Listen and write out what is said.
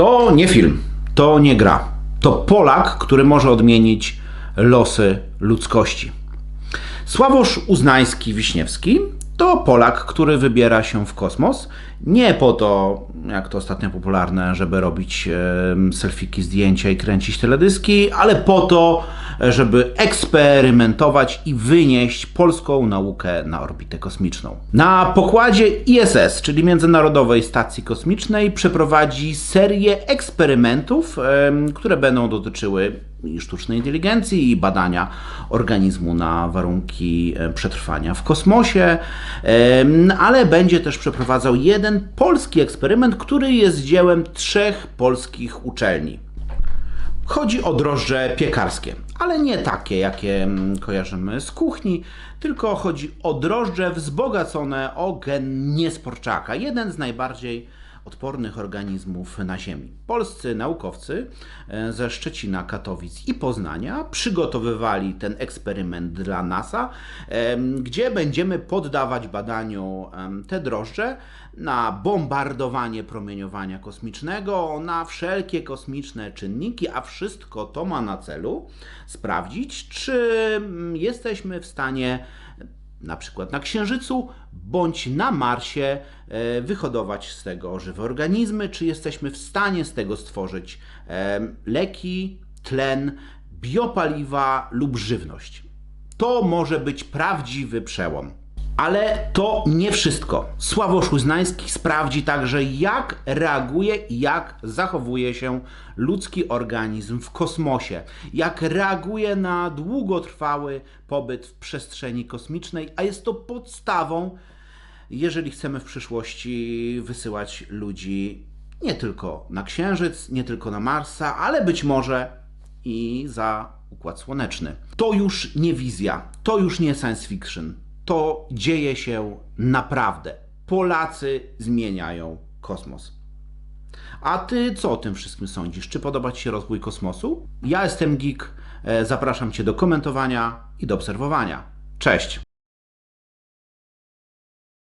To nie film, to nie gra. To Polak, który może odmienić losy ludzkości. Sławosz Uznański-Wiśniewski to Polak, który wybiera się w kosmos nie po to, jak to ostatnio popularne, żeby robić selfiki, zdjęcia i kręcić teledyski, ale po to, żeby eksperymentować i wynieść polską naukę na orbitę kosmiczną. Na pokładzie ISS, czyli Międzynarodowej Stacji Kosmicznej, przeprowadzi serię eksperymentów, które będą dotyczyły i sztucznej inteligencji i badania organizmu na warunki e, przetrwania w kosmosie, ale będzie też przeprowadzał jeden polski eksperyment, który jest dziełem trzech polskich uczelni. Chodzi o drożdże piekarskie, ale nie takie, jakie mm, kojarzymy z kuchni, tylko chodzi o drożdże wzbogacone o gen niesporczaka, jeden z najbardziej odpornych organizmów na Ziemi. Polscy naukowcy e, ze Szczecina, Katowic i Poznania przygotowywali ten eksperyment dla NASA, em, gdzie będziemy poddawać badaniu te drożdże na bombardowanie promieniowania kosmicznego, na wszelkie kosmiczne czynniki, a wszystko to ma na celu sprawdzić, czy mm, jesteśmy w stanie na przykład na Księżycu bądź na Marsie e, wyhodować z tego żywe organizmy, czy jesteśmy w stanie z tego stworzyć e, leki, tlen, biopaliwa lub żywność. To może być prawdziwy przełom. Ale to nie wszystko. Sławosz Uznański sprawdzi także, jak reaguje i jak zachowuje się ludzki organizm w kosmosie, jak reaguje na długotrwały pobyt w przestrzeni kosmicznej, a jest to podstawą, jeżeli chcemy w przyszłości wysyłać ludzi nie tylko na Księżyc, nie tylko na Marsa, ale być może i za Układ Słoneczny. To już nie wizja, to już nie science fiction. To dzieje się naprawdę. Polacy zmieniają kosmos. A ty co o tym wszystkim sądzisz? Czy podoba ci się rozwój kosmosu? Ja jestem Geek. e, Zapraszam cię do komentowania i do obserwowania. Cześć!